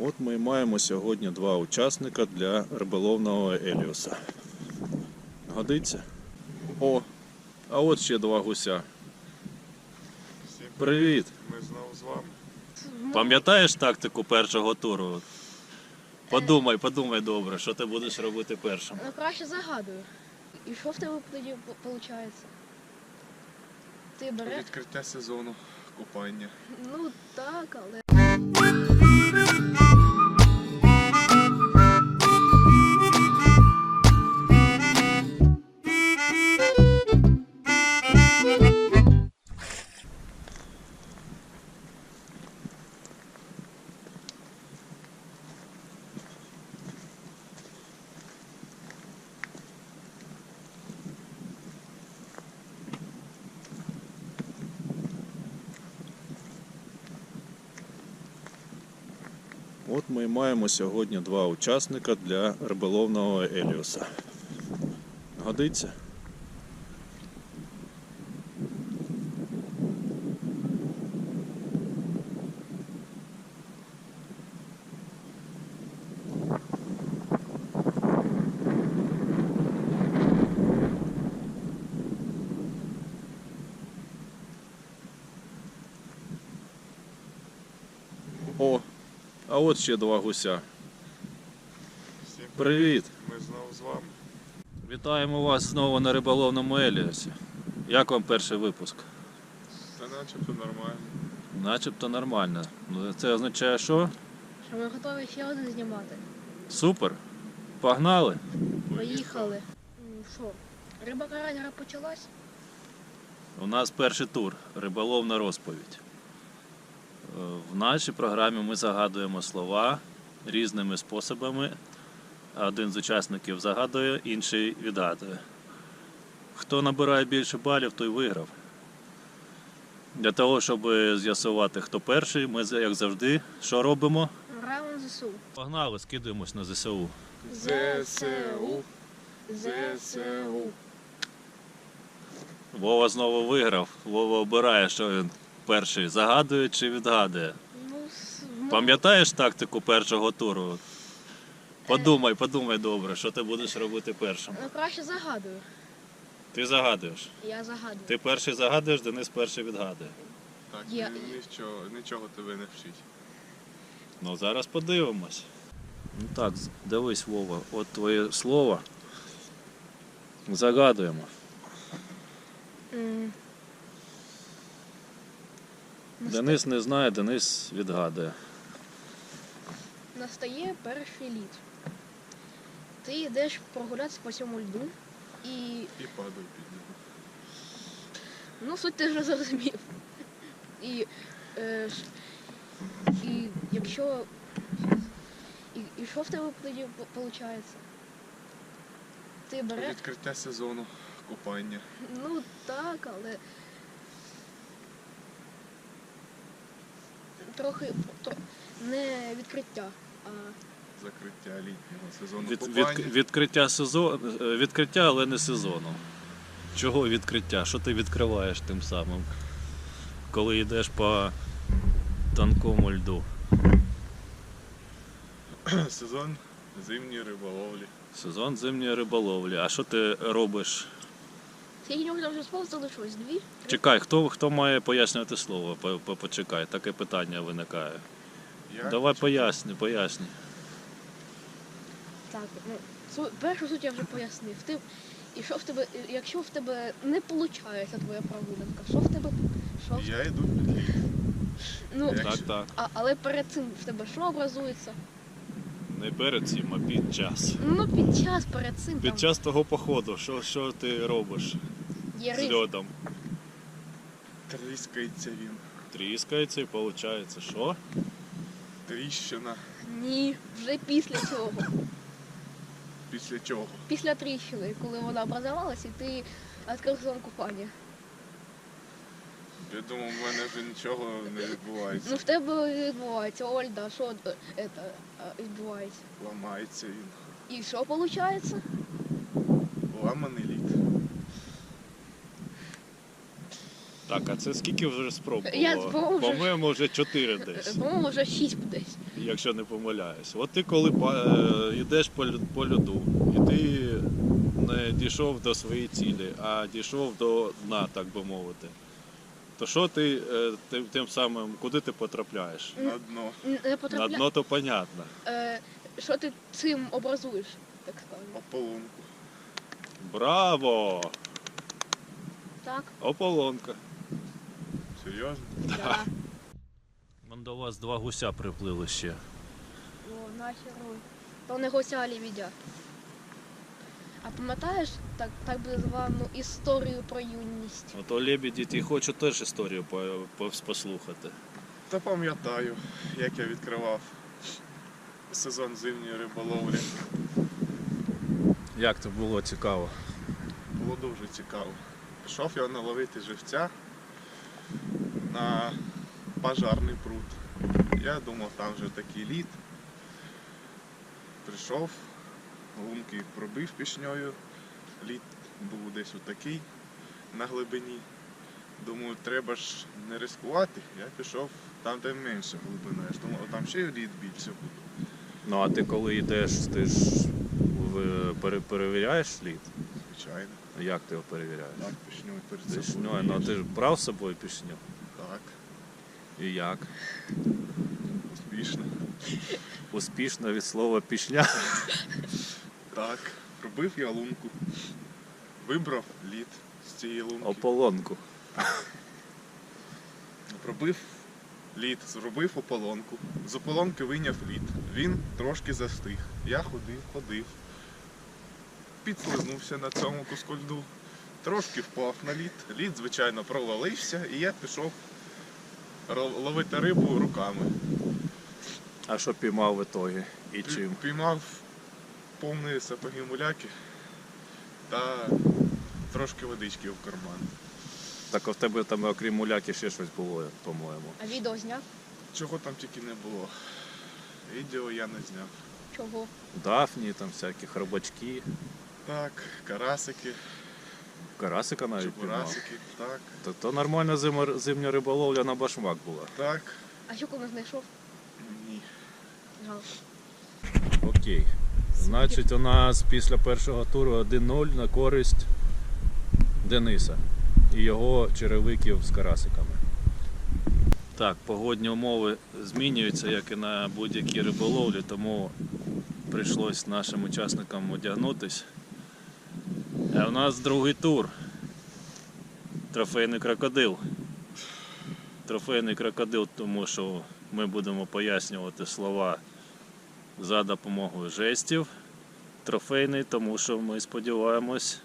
От ми маємо сьогодні два учасника для риболовного Еліуса. Годиться? О, а от ще два гуся. Всім Привіт! Ми знову з вами. Пам'ятаєш тактику першого туру? Подумай, подумай добре, що ти будеш робити першим. Ну, краще загадую. І що в тебе тоді виходить? Ти береш? Відкриття сезону купання. Ну так, але. От ми маємо сьогодні два учасника для риболовного Еліуса. Годиться? О, а от ще два гуся. Всім Привіт! Ми знову з вами. Вітаємо вас знову на риболовному Еліусі. Як вам перший випуск? Та начебто нормально. Начебто нормально. Ну, Це означає, що? Що ми готові ще один знімати. Супер. Погнали. Поїхали. М, Що? Риба карась почалась? У нас перший тур риболовна розповідь. В нашій програмі ми загадуємо слова різними способами. Один з учасників загадує, інший відгадує. Хто набирає більше балів, той виграв. Для того, щоб з'ясувати, хто перший, ми, як завжди, що робимо? Раунд ЗСУ. Погнали, скидуємось на ЗСУ. ЗСУ. ЗСУ. Вова знову виграв. Вова обирає, що він перший загадує чи відгадує. Ну, ну, Пам'ятаєш тактику першого туру? Подумай, подумай добре, що ти будеш робити першим. ну, краще загадую. Ти загадуєш. Я загадую. Ти перший загадуєш, Денис перший відгадує. Так, Я- ні- нічого, нічого тебе не вчить. Ну зараз подивимось. Ну так, з- дивись, Вова, от твоє слово. Загадуємо. М. Денис не знає, Денис відгадує. Настає перший лід. Ти йдеш прогулятися по цьому льду і. І падав під нього. Ну, суть ти вже зрозумів. І, е, і якщо. І, і що в тебе тоді виходить? Ти береш. Відкриття сезону купання. Ну так, але. Трохи тро... не відкриття, а Закриття літнього сезону Від, від, відкриття сезону, відкриття, але не сезону. Чого відкриття? Що ти відкриваєш тим самим, коли йдеш по тонкому льду? Сезон зимньої риболовлі. Сезон зимньої риболовлі. А що ти робиш? Там вже спав залишилось? Дві? Чекай, хто, хто має пояснювати слово? По- по- Почекай, таке питання виникає. Я Давай поясни, поясни. Так, ну су... першу суть я вже пояснив. Ти... І що в тебе, якщо в тебе не виходить твоя прогулянка, що в тебе. Що в... Я йду під лід. Ну, Як- Так, так. а, але перед цим в тебе що образується? Не перед цим, а під час. Ну, під час перед цим Під там час того походу, що, що ти робиш є з рис. льодом? Тріскається він. Тріскається і виходить, що? Тріщина. Ні, вже після цього. Після чого? Після тріщини, коли вона образувалася, і ти відкрив зону купання. Я думав, в мене вже нічого не відбувається. Ну в тебе відбувається, Ольда, що е, это, е, відбувається? Ламається він. І що виходить? Ламаний лід. Так, а це скільки вже спроб було? Я, по-моєму, вже- По-моєму, вже чотири десь, По-моєму, вже шість десь. якщо не помиляюсь. От ти коли па- е, йдеш по, лю- по льоду, і ти не дійшов до своєї цілі, а дійшов до дна, так би мовити. То що ти е, тим, тим самим, куди ти потрапляєш? На дно. Н- Не На потрапля... дно то понятно. Е, що ти цим образуєш, так скажемо? Ополонку. Браво! Так? Ополонка. Серйозно? Да. Вон до вас два гуся приплили ще. О, нахеру. То не гуся, а лебедя. А пам'ятаєш так, так би звану історію про юність? Ото лебеді ті хочу теж історію по- по- послухати. Та пам'ятаю, як я відкривав сезон зимньої риболовлі. Як це було цікаво? Було дуже цікаво. Пішов я наловити живця на пожарний пруд. Я думав, там вже такий лід. Прийшов, лунки пробив пішньою. Лід був десь отакий на глибині. Думаю, треба ж не ризикувати. Я пішов там, де менше глибина. Я ж думав, там ще й лід більше буде. Ну а ти коли йдеш, ти ж пере- перевіряєш слід? Звичайно. Як ти його перевіряєш? Так, пішньою перед Пішньою, собою. ну а ти ж брав з собою пішню? І як? успішно. Успішно від слова пішня. Так, пробив я лунку. Вибрав лід з цієї лунки. Ополонку. Пробив лід, зробив ополонку. З ополонки вийняв лід. Він трошки застиг. Я ходив, ходив. Підслизнувся на цьому куску льду. Трошки впав на лід. Лід, звичайно, провалився, і я пішов ловити рибу руками. А що піймав в ітогі? І чим? Піймав повні сапоги муляки та трошки водички в карман. Так а в тебе там окрім муляки ще щось було, по-моєму. А відео зняв? Чого там тільки не було. Відео я не зняв. Чого? Дафні, там всякі хробачки, Так, карасики, карасика навіть піймав. чебурасики, так, То, то нормальна зима, зимня риболовля на башмак була. так, А що коли знайшов? ні. Жалко. Окей. Значить, у нас після першого туру 1-0 на користь Дениса і його черевиків з карасиками. Так, погодні умови змінюються, як і на будь-якій риболовлі, тому прийшлось нашим учасникам одягнутись. А у нас другий тур. Трофейний крокодил. Трофейний крокодил, тому що ми будемо пояснювати слова за допомогою жестів. Трофейний, тому що ми сподіваємось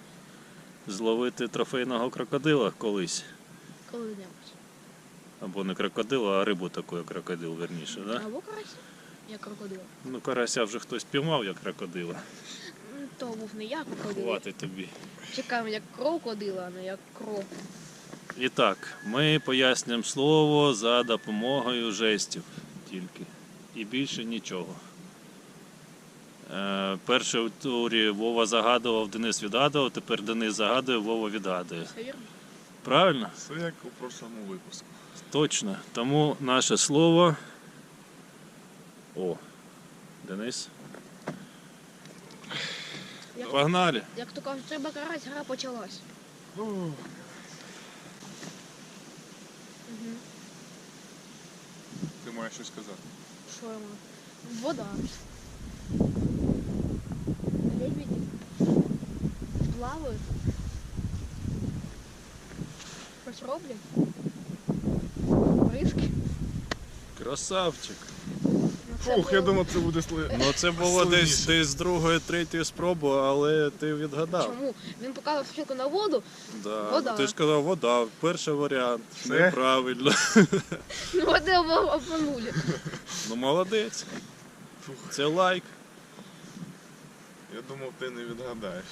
зловити трофейного крокодила колись. Коли-небудь. Або не крокодила, а рибу таку, як крокодил, верніше. Да? Або карася. Я крокодил. Ну, карася вже хтось піймав як крокодила. То був не я крокодил. Хватить тобі. Чекаємо, як крокодила, а не як кро. І так, ми пояснюємо слово за допомогою жестів тільки. І більше нічого. Е, перший у турі Вова загадував, Денис відгадував, тепер Денис загадує, Вова відгадує. Все вірно? Правильно? Все як у прошлому випуску. Точно. Тому наше слово. О, Денис. Погнали. як то кажуть, треба карась, гра почалась. Угу. Ти маєш щось сказати. Що йому? Вода. Лебеді. Плавають. Щось роблять. Бризки. Красавчик. Фух, я думав, це буде сли... Ну це було десь, десь з другої, третьої спроби, але ти відгадав. Чому? Він показав спочатку на воду, Да. Вода. Ти ж казав вода, перший варіант. Все? Неправильно. ну води обо- обманули. Ну молодець. Фух, Це лайк. я думав, ти не відгадаєш.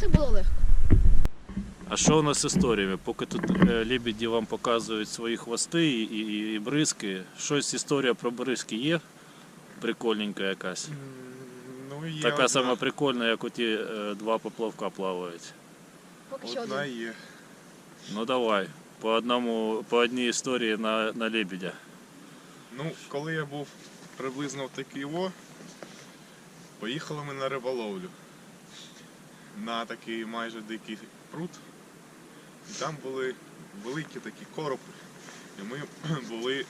Це було легко. А що у нас з історіями? Поки тут е, лебеді вам показують свої хвости і, і, і бризки, щось історія про бризки є? Прикольненька якась. Ну, є Така одна, сама прикольна, як оті е, два поплавка плавають. Поки що одна один. є. Ну давай. По одному, по одній історії на, на лебедя. Ну, коли я був приблизно в такий во, поїхали ми на риболовлю. На такий майже дикий пруд. Там були великі такі коропи. І ми були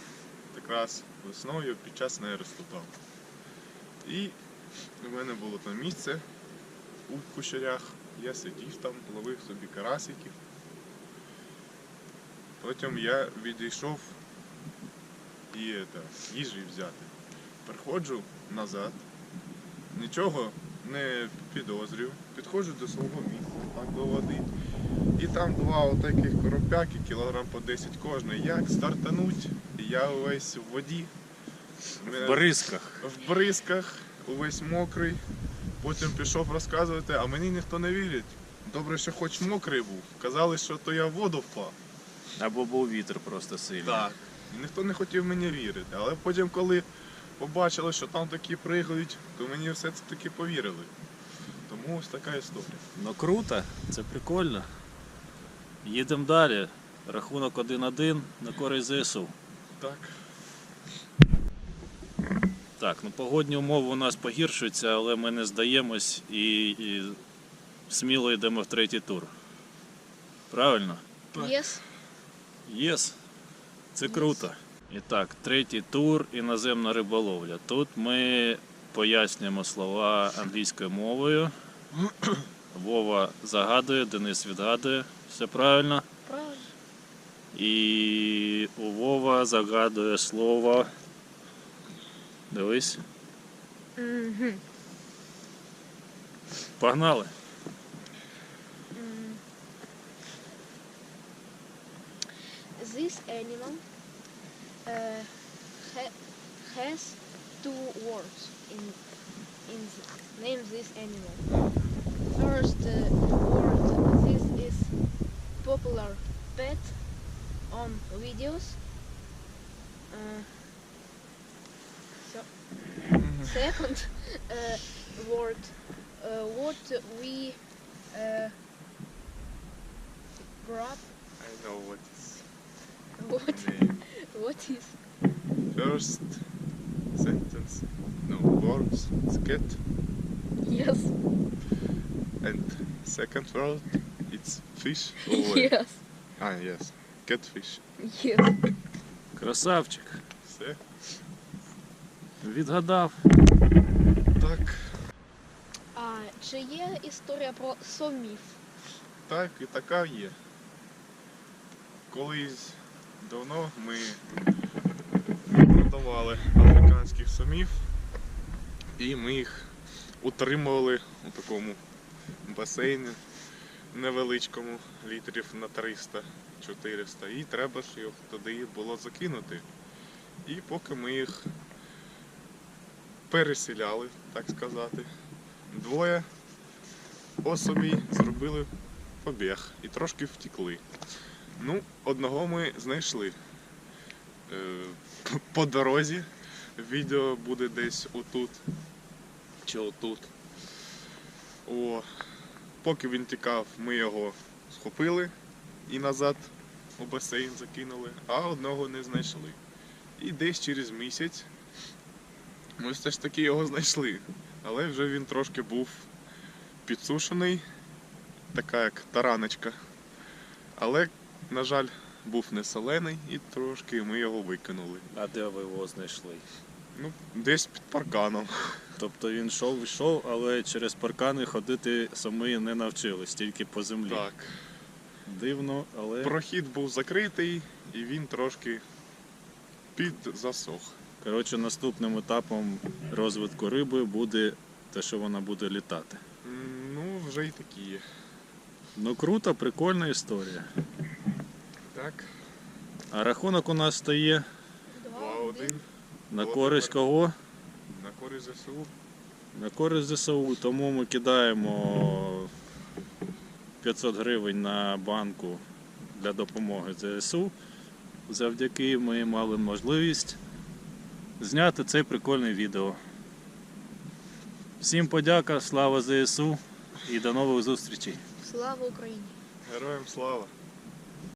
якраз весною під час нересту там. І в мене було там місце у кущарях. Я сидів там, ловив собі карасиків. Потім я відійшов і это, їжі взяти. Приходжу назад, нічого не підозрюю, підходжу до свого місця, так до води. І там два отаких коропяки, кілограм по 10 кожний. Як стартануть, я увесь в воді. В бризках. в бризках, увесь мокрий. Потім пішов розказувати, а мені ніхто не вірить. Добре, що хоч мокрий був. Казали, що то я в воду впав. Або був вітер просто сильний. Так. І ніхто не хотів мені вірити. Але потім, коли побачили, що там такі пригають, то мені все це таки повірили. Тому ось така історія. Ну круто, це прикольно. Їдемо далі. Рахунок 1-1 на користь ЗСУ. Так. Так, ну погодні умови у нас погіршуються, але ми не здаємось і, і сміло йдемо в третій тур. Правильно? Так. Єс. Єс. Це круто. І так, третій тур іноземна риболовля. Тут ми пояснюємо слова англійською мовою. Вова загадує, Денис відгадує. Все правильно. Правильно. І у Вова загадує слово. Дивись. Мгм. Погнали. Mm. This animal uh, has two words in in th- name this animal. First uh, word on videos. Uh, so second uh, word uh, what we uh, grab I know what is what what is First sentence. No, words. It's cat. yes And second word, it's fish. or yes Ah, yes. Catfish. yes Красавчик. Все. Відгадав. Так. а чи є історія про сомів Так, і така є. Колись давно ми продавали африканських самів і ми їх утримували у такому басейні невеличкому, літрів на 300-400. І треба ж їх туди було закинути. І поки ми їх переселяли, так сказати, двоє особі зробили побіг і трошки втекли. Ну, одного ми знайшли. Е, По дорозі. Відео буде десь отут. Чи отут. О, поки він тікав, ми його схопили і назад у басейн закинули, а одного не знайшли. І десь через місяць ми все ж таки його знайшли. Але вже він трошки був підсушений така як тараночка. Але, на жаль, був не солений і трошки ми його викинули. А де ви його знайшли? Ну, десь під парканом. Тобто він йшов, йшов, але через паркани ходити самі не навчились, тільки по землі. Так. Дивно, але Прохід був закритий і він трошки підзасох. коротше, наступним етапом розвитку риби буде те, що вона буде літати. Ну, вже й такі є. Ну круто, прикольна історія. Так, А рахунок у нас стає 2-1 на користь кого? на користь ЗСУ. На користь ЗСУ, тому ми кидаємо 500 гривень на банку для допомоги ЗСУ. Завдяки ми мали можливість зняти це прикольне відео. Всім подяка, слава ЗСУ і до нових зустрічей! слава Україні Героям слава!